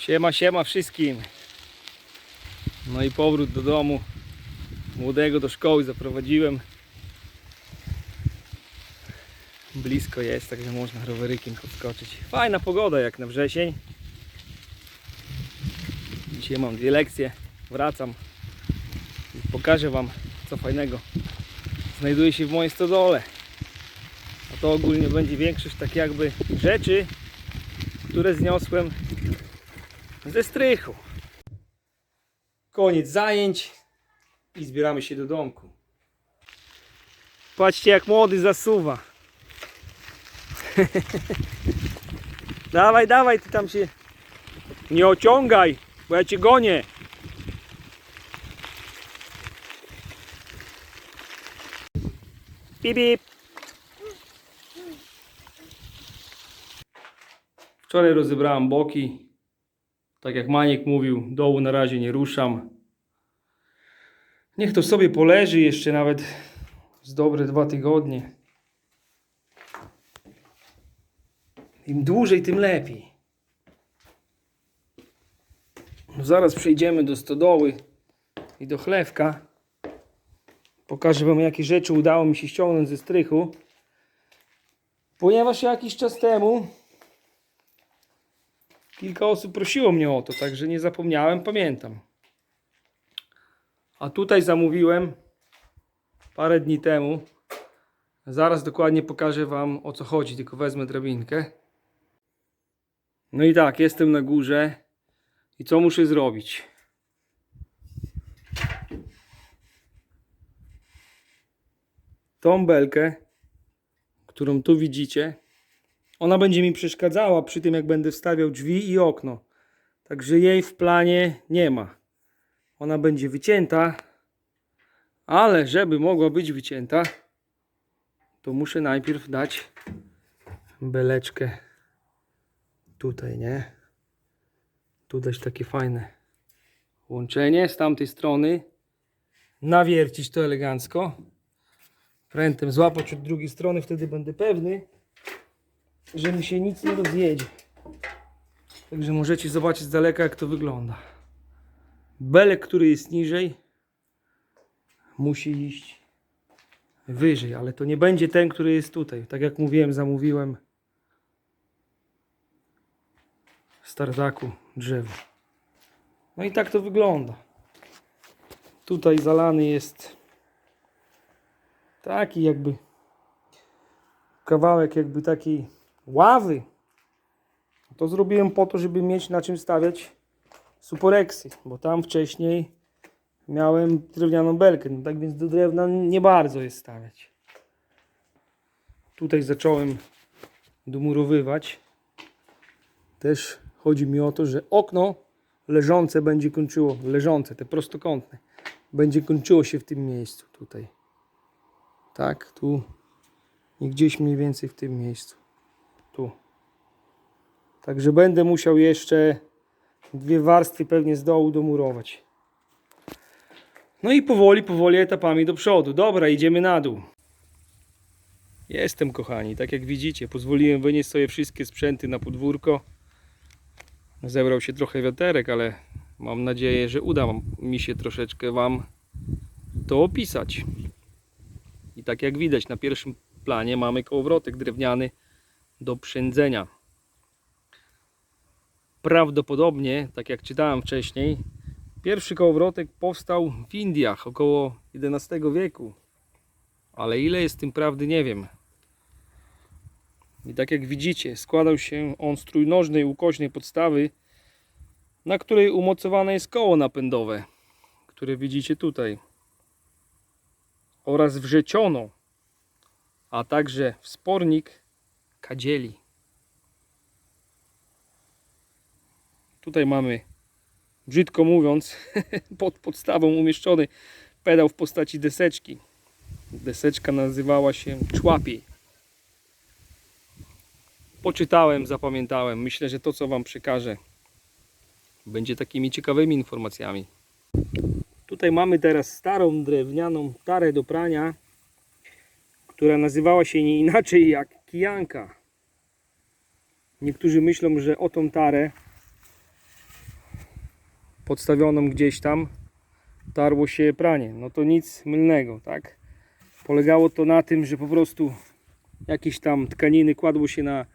Siema, siema wszystkim. No i powrót do domu. Młodego do szkoły zaprowadziłem. Blisko jest, także można rowerykiem podskoczyć. Fajna pogoda jak na wrzesień. Dzisiaj mam dwie lekcje. Wracam i pokażę Wam co fajnego znajduje się w mojej stodole. A to ogólnie będzie większość tak jakby rzeczy, które zniosłem ze strychu. Koniec zajęć i zbieramy się do domku. Patrzcie jak młody zasuwa. dawaj, dawaj, ty tam się nie ociągaj, bo ja cię gonię. Bip, bip. Wczoraj rozebrałem boki. Tak jak Maniek mówił, dołu na razie nie ruszam. Niech to sobie poleży jeszcze nawet z dobre dwa tygodnie. Im dłużej, tym lepiej. No zaraz przejdziemy do stodoły i do chlewka. Pokażę Wam, jakie rzeczy udało mi się ściągnąć ze strychu. Ponieważ jakiś czas temu kilka osób prosiło mnie o to, także nie zapomniałem, pamiętam. A tutaj zamówiłem parę dni temu. Zaraz dokładnie pokażę Wam o co chodzi, tylko wezmę drabinkę. No i tak, jestem na górze. I co muszę zrobić? Tą belkę, którą tu widzicie, ona będzie mi przeszkadzała przy tym, jak będę wstawiał drzwi i okno. Także jej w planie nie ma. Ona będzie wycięta, ale żeby mogła być wycięta, to muszę najpierw dać beleczkę tutaj, nie? Tu dać takie fajne łączenie z tamtej strony. Nawiercić to elegancko. Prętem złapać od drugiej strony, wtedy będę pewny, że mi się nic nie rozjedzie. Także możecie zobaczyć z daleka jak to wygląda. Belek, który jest niżej, musi iść wyżej, ale to nie będzie ten, który jest tutaj. Tak jak mówiłem, zamówiłem z tartaku drzewo. No i tak to wygląda. Tutaj zalany jest taki jakby kawałek jakby takiej ławy. To zrobiłem po to, żeby mieć na czym stawiać suporeksy, bo tam wcześniej miałem drewnianą belkę, no tak więc do drewna nie bardzo jest stawiać. Tutaj zacząłem domurowywać. Też chodzi mi o to, że okno leżące będzie kończyło, leżące, te prostokątne, będzie kończyło się w tym miejscu tutaj. Tak, tu i gdzieś mniej więcej w tym miejscu. Tu. Także będę musiał jeszcze dwie warstwy pewnie z dołu domurować. No i powoli, powoli etapami do przodu. Dobra, idziemy na dół. Jestem kochani, tak jak widzicie, pozwoliłem wynieść sobie wszystkie sprzęty na podwórko. Zebrał się trochę wiaterek, ale mam nadzieję, że uda mi się troszeczkę Wam to opisać. I tak jak widać na pierwszym planie mamy kołowrotek drewniany do przędzenia. Prawdopodobnie, tak jak czytałem wcześniej, pierwszy kołowrotek powstał w Indiach około XI wieku. Ale ile jest tym prawdy nie wiem. I tak jak widzicie, składał się on z trójnożnej ukośnej podstawy, na której umocowane jest koło napędowe, które widzicie tutaj. Oraz wrzeciono, a także wspornik kadzieli. Tutaj mamy, brzydko mówiąc, pod podstawą umieszczony pedał w postaci deseczki. Deseczka nazywała się człapiej. Poczytałem, zapamiętałem. Myślę, że to, co Wam przekażę, będzie takimi ciekawymi informacjami. Tutaj mamy teraz starą drewnianą tarę do prania, która nazywała się nie inaczej jak kijanka. Niektórzy myślą, że o tą tarę podstawioną gdzieś tam, tarło się pranie. No to nic mylnego, tak? Polegało to na tym, że po prostu jakieś tam tkaniny kładło się na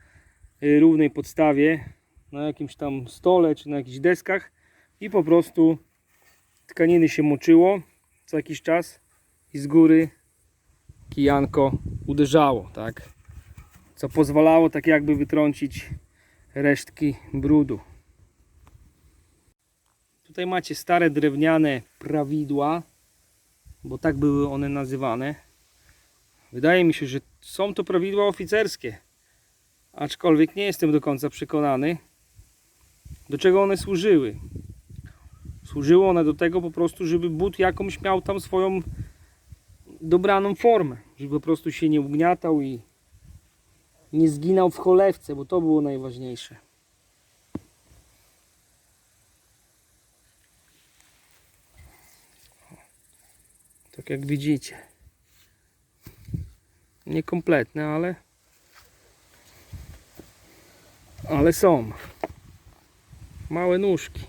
y, równej podstawie, na jakimś tam stole czy na jakichś deskach i po prostu tkaniny się moczyło co jakiś czas i z góry kijanko uderzało, tak? Co pozwalało tak jakby wytrącić resztki brudu. Tutaj macie stare drewniane prawidła, bo tak były one nazywane. Wydaje mi się, że są to prawidła oficerskie, aczkolwiek nie jestem do końca przekonany, do czego one służyły. Służyły one do tego po prostu, żeby but jakąś miał tam swoją dobraną formę, żeby po prostu się nie ugniatał i nie zginął w cholewce, bo to było najważniejsze. Tak jak widzicie. Niekompletne, ale ale są. Małe nóżki.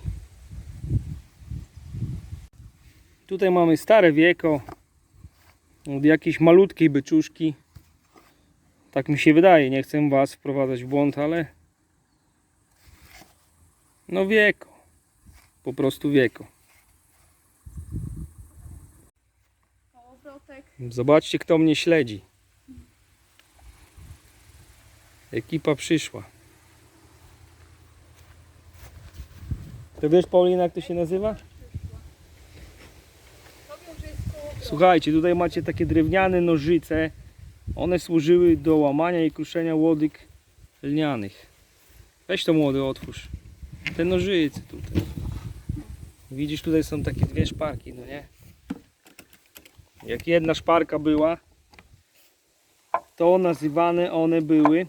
Tutaj mamy stare wieko od jakiejś malutkiej beczuszki. Tak mi się wydaje, nie chcę Was wprowadzać w błąd, ale no wieko. Po prostu wieko. Zobaczcie, kto mnie śledzi. Ekipa przyszła. To wiesz, Paulina, jak to się nazywa? Słuchajcie, tutaj macie takie drewniane nożyce. One służyły do łamania i kruszenia łodyg lnianych. Weź to młody, otwórz. Te nożyce tutaj. Widzisz, tutaj są takie dwie szparki, no nie? Jak jedna szparka była, to nazywane one były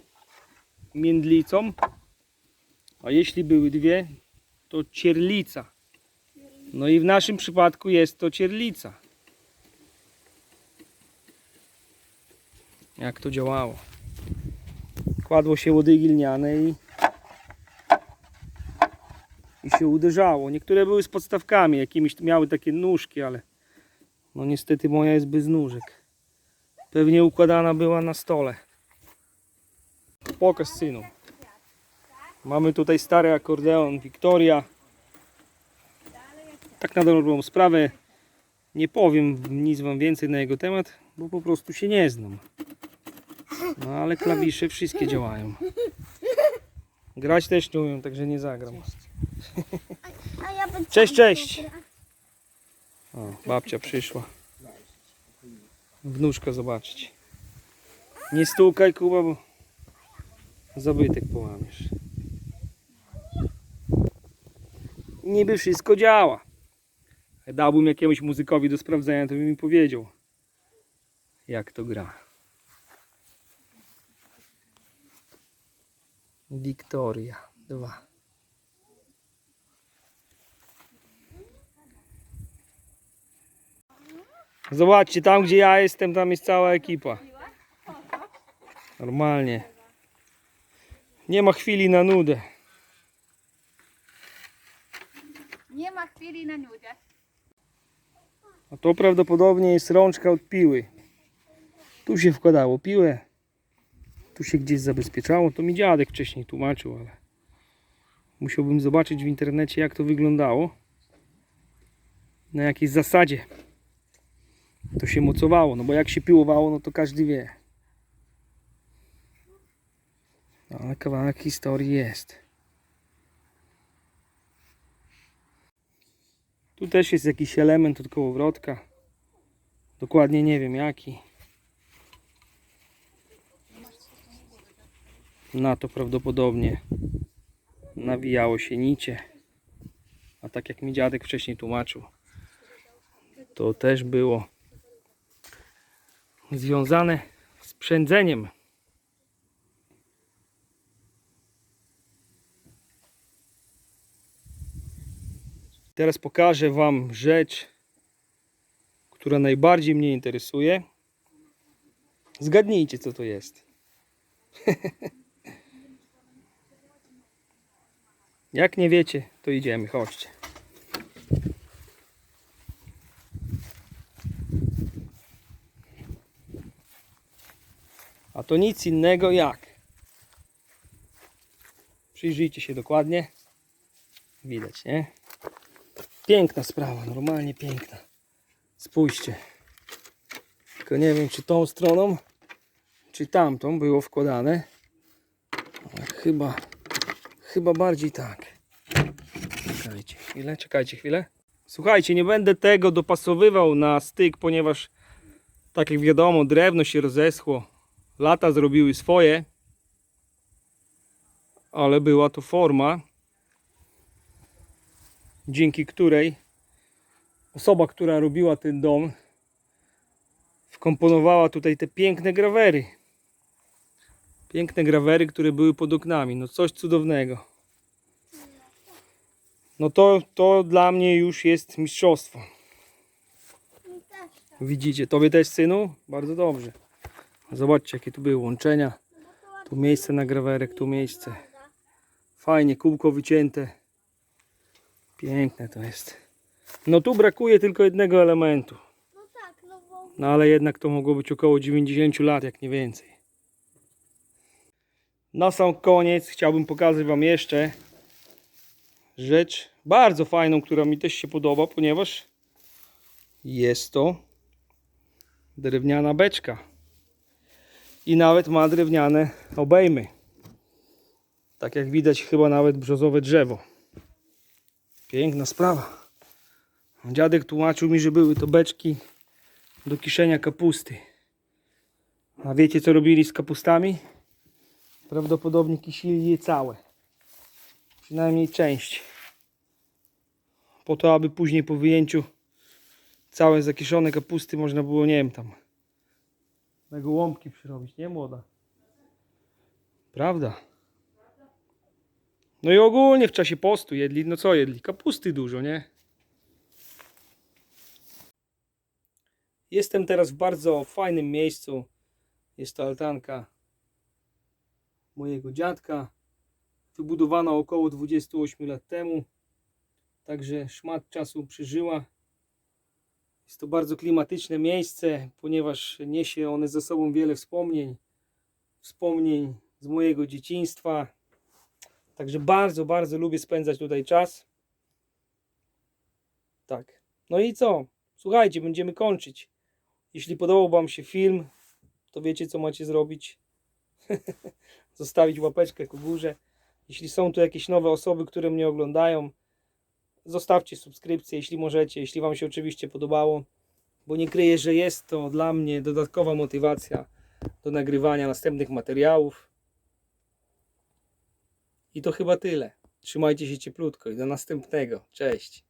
międlicą, a jeśli były dwie, to cierlica. No i w naszym przypadku jest to cierlica. Jak to działało? Kładło się łodygi lniane i, i się uderzało. Niektóre były z podstawkami, jakimiś miały takie nóżki, ale no niestety moja jest bez nóżek. Pewnie układana była na stole. Pokaż synu. Mamy tutaj stary akordeon Victoria. Tak na dobrą sprawę nie powiem nic wam więcej na jego temat, bo po prostu się nie znam. No ale klawisze wszystkie działają. Grać też nie umiem, także nie zagram. Cześć, cześć! O, babcia przyszła. Wnuczka zobaczyć. Nie stukaj Kuba, bo zabytek połamiesz. Niby wszystko działa. Dałbym jakiemuś muzykowi do sprawdzenia, to by mi powiedział, jak to gra. Wiktoria 2. Zobaczcie, tam gdzie ja jestem, tam jest cała ekipa. Normalnie. Nie ma chwili na nudę. Nie ma chwili na nudę. A to prawdopodobnie jest rączka od piły. Tu się wkładało piłę. Tu się gdzieś zabezpieczało. To mi dziadek wcześniej tłumaczył, ale musiałbym zobaczyć w internecie jak to wyglądało. Na jakiej zasadzie to się mocowało. No bo jak się piłowało, no to każdy wie. No, ale kawałek historii jest. Tu też jest jakiś element od kołowrotka. Dokładnie nie wiem jaki. Na to prawdopodobnie nawijało się nicie. A tak jak mi dziadek wcześniej tłumaczył, to też było związane z przędzeniem. Teraz pokażę Wam rzecz, która najbardziej mnie interesuje. Zgadnijcie, co to jest. Jak nie wiecie, to idziemy, chodźcie. A to nic innego jak. Przyjrzyjcie się dokładnie. Widać, nie? Piękna sprawa, normalnie piękna. Spójrzcie. Tylko nie wiem, czy tą stroną, czy tamtą było wkładane. Ale chyba chyba bardziej tak. Czekajcie chwilę, czekajcie chwilę. Słuchajcie, nie będę tego dopasowywał na styk, ponieważ tak jak wiadomo, drewno się rozeschło. Lata zrobiły swoje. Ale była to forma, dzięki której osoba, która robiła ten dom, wkomponowała tutaj te piękne grawery. Piękne grawery, które były pod oknami. No coś cudownego. No to, to dla mnie już jest mistrzostwo. Widzicie, tobie też synu? Bardzo dobrze. Zobaczcie jakie tu były łączenia. Tu miejsce na grawerek, tu miejsce. Fajnie, kółko wycięte. Piękne to jest. No tu brakuje tylko jednego elementu. No tak, no No ale jednak to mogło być około 90 lat, jak nie więcej. Na sam koniec chciałbym pokazać Wam jeszcze rzecz bardzo fajną, która mi też się podoba, ponieważ jest to drewniana beczka. I nawet ma drewniane obejmy. Tak jak widać, chyba nawet brzozowe drzewo. Piękna sprawa. Dziadek tłumaczył mi, że były to beczki do kiszenia kapusty. A wiecie co robili z kapustami? Prawdopodobnie kisili je całe. Przynajmniej część. Po to, aby później po wyjęciu całe zakiszone kapusty można było, nie wiem, tam na gołąbki przyrobić, nie młoda? Prawda? No i ogólnie w czasie postu jedli, no co jedli? Kapusty dużo, nie? Jestem teraz w bardzo fajnym miejscu. Jest to altanka mojego dziadka. Wybudowana około 28 lat temu. Także szmat czasu przeżyła. Jest to bardzo klimatyczne miejsce, ponieważ niesie one ze sobą wiele wspomnień. Wspomnień z mojego dzieciństwa. Także bardzo, bardzo lubię spędzać tutaj czas. Tak. No i co? Słuchajcie, będziemy kończyć. Jeśli podobał Wam się film, to wiecie co macie zrobić. Zostawić łapeczkę ku górze. Jeśli są tu jakieś nowe osoby, które mnie oglądają, zostawcie subskrypcję, jeśli możecie, jeśli Wam się oczywiście podobało, bo nie kryję, że jest to dla mnie dodatkowa motywacja do nagrywania następnych materiałów. I to chyba tyle. Trzymajcie się cieplutko i do następnego. Cześć.